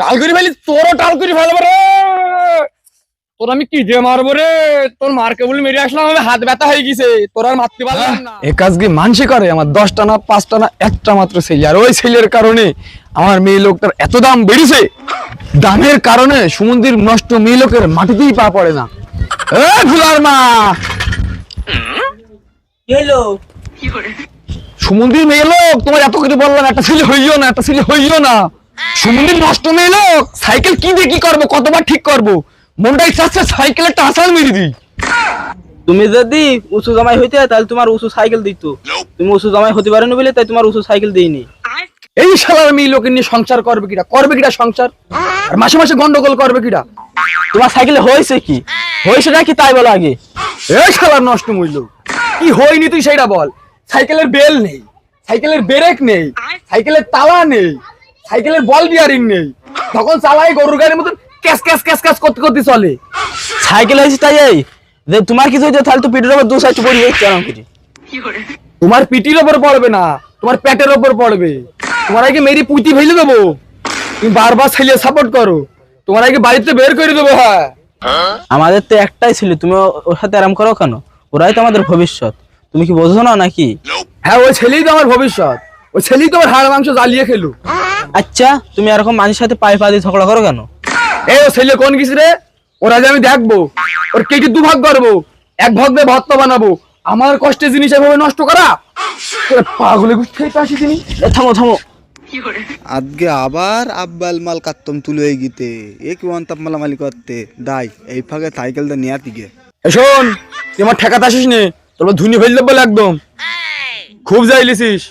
টাল করে ফেলি তোরও টাল করে ফেলব রে। তোর আমি কি দিয়ে মারবো রে? তোর মারকে বলে মেরে আসলাম আমি হাত ব্যথা হয়ে গেছে। তোর আর মারতে পারলাম না। এ কাজ কি মানসি করে? আমার দশটা না পাঁচটা না একটা মাত্র ছেলে। আর ওই ছেলের কারণে আমার মেয়ে লোকটার এত দাম বেড়েছে। দামের কারণে সমুদ্রের নষ্ট মেয়ে লোকের মাটিতেই পা পড়ে না। এ ভুলার মা! হলো সমুদ্রের মেয়ে লোক তোমার এত করে বললাম একটা ছেলে হইও না একটা ছেলে হইও না। সমুদ্রের নষ্ট মেয়ে লোক সাইকেল কি দিয়ে কি করব কতবার ঠিক করব? মনটা ইচ্ছা আছে সাইকেলের টাসাল মেরে দিই। তুমি যদি উঁচু জামাই হইতে তাহলে তোমার উঁচু সাইকেল দিত। তুমি উঁচু জামাই হতে পারেনি বলে তাই তোমার উঁচু সাইকেল দেইনি। এই শালার মেয়ে লোকের নিয়ে সংসার করবে কিটা করবে কিটা সংসার? আর মাসে মাসে গন্ডগোল করবে কিটা তোমার সাইকেলে হয়েছে কি? হয়েছে নাকি তাই বলো আগে? এই শালার নষ্ট মূল্য কি হয়নি তুই সেটা বল। সাইকেলের বেল নেই সাইকেলের ব্রেক নেই সাইকেলের তালা নেই সাইকেলের বল বিয়ারিং নেই। তখন চালাই গরুর গাড়ির মতন ক্যাস ক্যাস ক্যাস ক্যাস করতে করতে চলে। সাইকেল হয়েছে তাই এই। যে তোমার কিছু হইতে তাহলে তো পিঠের উপর দু সাইড পড়ি যাচ্ছে আরাম করে তোমার পিটির ওপর পড়বে না তোমার পেটের ওপর পড়বে। তোমার আগে মেরি পুঁতি ফেলে দেবো। তুমি বারবার ছেলে সাপোর্ট করো। তোমার আগে বাড়িতে বের করে দেবো হ্যাঁ। আমাদের তো একটাই ছিল তুমি ওর সাথে আরাম করো কেন? ওরাই তো আমাদের ভবিষ্যৎ। তুমি কি বোঝো না নাকি? হ্যাঁ ওই ছেলেই তো আমার ভবিষ্যৎ। ওই ছেলেই তো আমার হাড় মাংস জ্বালিয়ে খেলো আচ্ছা তুমি এরকম মানুষের সাথে পায়ে পা দিয়ে ঝগড়া করো কেন? এই ও ছেলে কোন কিছু রে? ওর আজ আমি দেখব। ওর কেটে দু ভাগ করব। এক ভাগ দিয়ে ভত্তা বানাবো। আমার কষ্টের জিনিস এভাবে নষ্ট করা? পাগলে গুছিয়ে আসি তিনি। এ, থামো থামো। আজকে আবার আব্বাল মাল কাত্তম তুলে গিতে। এ কি ওয়ান তাপ মালামালি করতে? দাই এই ফাঁকে সাইকেলটা নিয়ে দিকে শোন তুই আমার ঠেকাতে আসিস নে? তোর ধুনি ফেললে বলে একদম। খুব যাইলিছিস।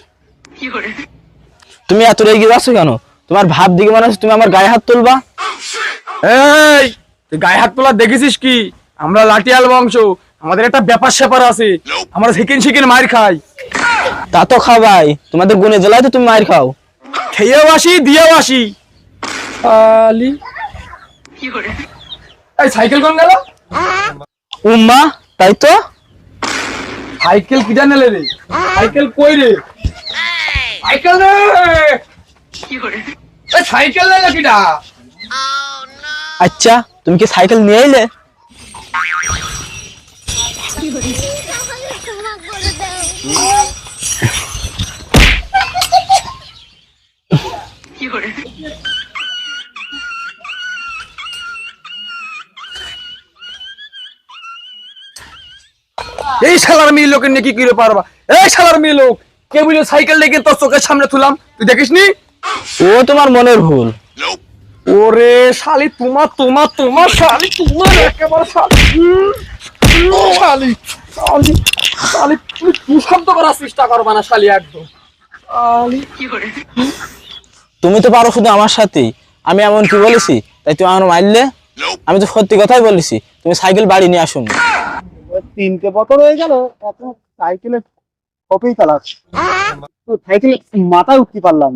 তুমি এত রেগে যাচ্ছ কেন? তোমার ভাব দিকে মনে হচ্ছে তুমি আমার গায়ে হাত তুলবা। এই তুই গায়ে হাত তোলা দেখেছিস কি? আমরা লাঠিয়াল বংশ আমাদের একটা ব্যাপার স্যাপার আছে। আমরা সেকেন্ড সেকেন্ড মার খাই। তা তো খাবাই তোমাদের গুণে জেলায় তো তুমি মার খাও। খেয়েও আসি দিয়েও আসি। আলি। এই সাইকেল কোন গেল? উম্মা তাই তো? সাইকেল কিটা নেলে রে? সাইকেল কই রে? সাইকেল রে! এই সাইকেল নেলে কিটা আচ্ছা তুমি কি সাইকেল নিয়ে এলে? এই শালার মেয়ে লোকের নিয়ে কি করে পারবা? এই শালার মেয়ে লোক! কে বুঝলো সাইকেল ডেকে তোর চোখের সামনে তুলাম তুই দেখিস নি ও তোমার মনের ভুল। ওরে শালি তোমার তোমার তোমার শালি তোমার একেবারে শালি। শালি শালি শালি তুমি কি শব্দ করার চেষ্টা করবা না শালি একদম। তুমি তো পারো শুধু আমার সাথেই। আমি এমন কি বলেছি? তাই তুমি আমার মারলে? আমি তো সত্যি কথাই বলেছি। তুমি সাইকেল বাড়ি নিয়ে আসুন। তিনটে বছর হয়ে গেল এখন কপেই চালাচ্ছি তো সাইকেলে মাথায় উঠতে পারলাম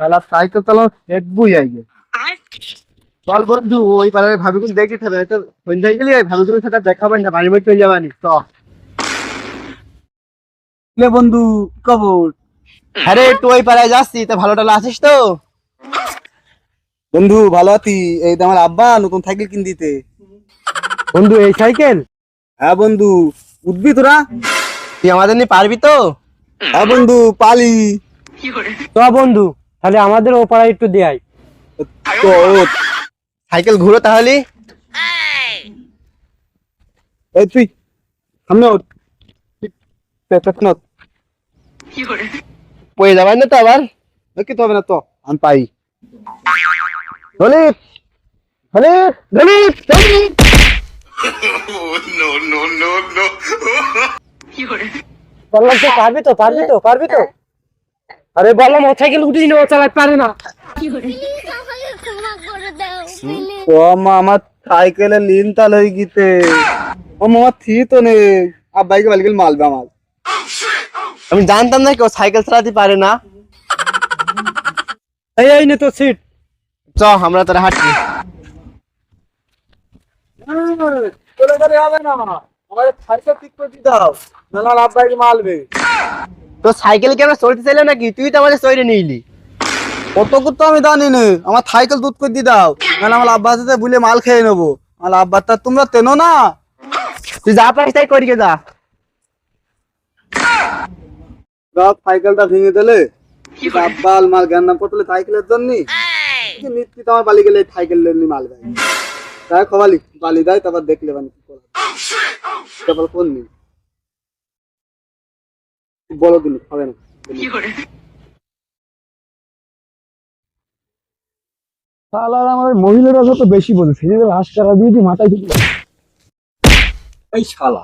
তাহলে সাইকেল চল বন্ধু ওই পাড়ায় ভাবিগুলো দেখি থাকবে তো গেলে না, বাড়ি বাড়ি যাবানি লে বন্ধু কবর আরে ওই পাড়ায় যাচ্ছি, তা ভালো টালো আছিস তো? বন্ধু ভালো আছি। এই তো আমার আব্বা নতুন সাইকেল কিন দিতে বন্ধু এই সাইকেল হ্যাঁ বন্ধু উঠবি তোরা। তুই আমাদের নিয়ে পারবি তো? হ্যাঁ বন্ধু পালি। তো বন্ধু তাহলে আমাদের ও পাড়ায় একটু দেয় তো সাইকেল ঘুরো তাহলে। এই তুই সামনে ওঠ। পড়ে যাবেন না তো আবার? কি তো হবে না তো আমি পাই। দলিপ দলিপ দলিপ দলিপ বললাম তো পারবি তো পারবি তো পারবি তো। আরে বললাম ও সাইকেল উঠিস না ও চালাতে পারে না। ও মা আমার সাইকেলে লিন তাল হয়ে গিতে ও মামা থি তো নেই। আব্বাইকে বালিকে মালবে আমার। আমি জানতাম না কেউ সাইকেল চালাতে পারে না। এই এই নে তো সিট চ আমরা তোরা হাঁটি চলে গেলে হবে না আমার সাইকেল ঠিক করে দিয়ে দাও নাহলে আমার আব্বাকে মারবে তো সাইকেল কি চলতে চাইলে নাকি? তুই তো আমাদের চড়ে নিলি। কত করতে আমি জানি না আমার সাইকেল দুধ করে দিয়ে দাও নাহলে আমার আব্বার সাথে বুলে মাল খেয়ে নেব। আমার আব্বার তা তোমরা তেনো না। তুই যা পারিস তাই করিয়ে যা। সাইকেলটা ভেঙে দিলে। আব্বাল মাল জ্ঞান নাম করতে সাইকেলের জন্য। নিশ্চিত আমার বালি গেলে সাইকেল নিয়ে মাল দেয়। তাই খবালি বালি দেয় তারপর দেখলে মানে কি করে তারপর কোন নি বলো দিন হবে না। শালার আমার মহিলারা যত বেশি বলে ছেলেদের হাস করা দিয়ে দি মাথায় ঢুকে এই শালা।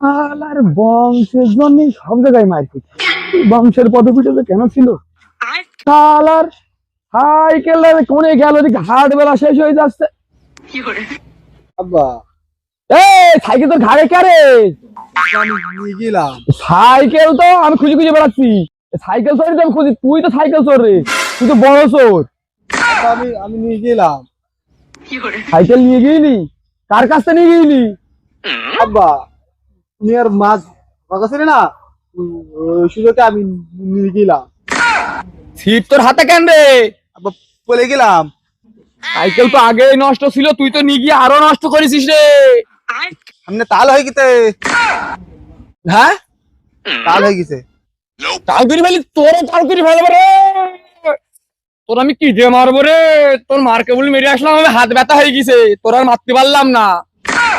শালার বংশের জন্য সব জায়গায় এই বংশের পদপিটা কেন ছিল? শালার সাইকেল কোনে গেল বেলা শেষ হয়ে যাচ্ছে। আব্বা। এই সাইকেল তোর ঘাড়ে কে রে? আমি নিয়ে গেলাম। সাইকেল তো আমি খুঁজে খুঁজে বেড়াচ্ছি। সাইকেল চোর আমি খুঁজি তুই তো সাইকেল চোর রে। তুই তো বড় চোর। আমি আমি নিয়ে গেলাম। সাইকেল নিয়ে গেলি? কার কাছ থেকে নিয়ে গেলি? আব্বা মাছ না? সুযোগে আমি নিয়ে গেলাম ছিপ তোর হাতে কেন রে? বলে গেলাম। সাইকেল তো আগেই নষ্ট ছিল তুই তো নিয়ে গিয়ে আরও নষ্ট করেছিস রে। সামনে তাল হয়ে গেছে। হ্যাঁ? তাল হয়ে গেছে। তাল করে ফেলি তোরও তাল করে ফেলব রে। তোর আমি কি দিয়ে মারবো রে? তোর মারকে বলে মেরে আসলাম আমি হাত ব্যথা হয়ে গেছে। তোর আর মারতে পারলাম না।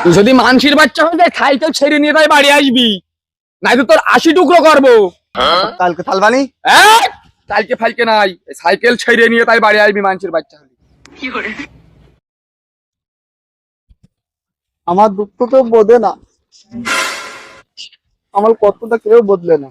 তুই যদি মানসির বাচ্চা হয়ে যায় সাইকেল ছেড়ে নিয়ে তাই বাড়ি আসবি। নাই তো তোর আশি টুকরো করব। কালকে থালবানি কালকে ফালকে নাই। সাইকেল ছেড়ে নিয়ে তাই বাড়ি আসবি মানুষের বাচ্চা হলি। আমার দুঃখ তো বোধে না। আমার কতটা কেউ বদলে না।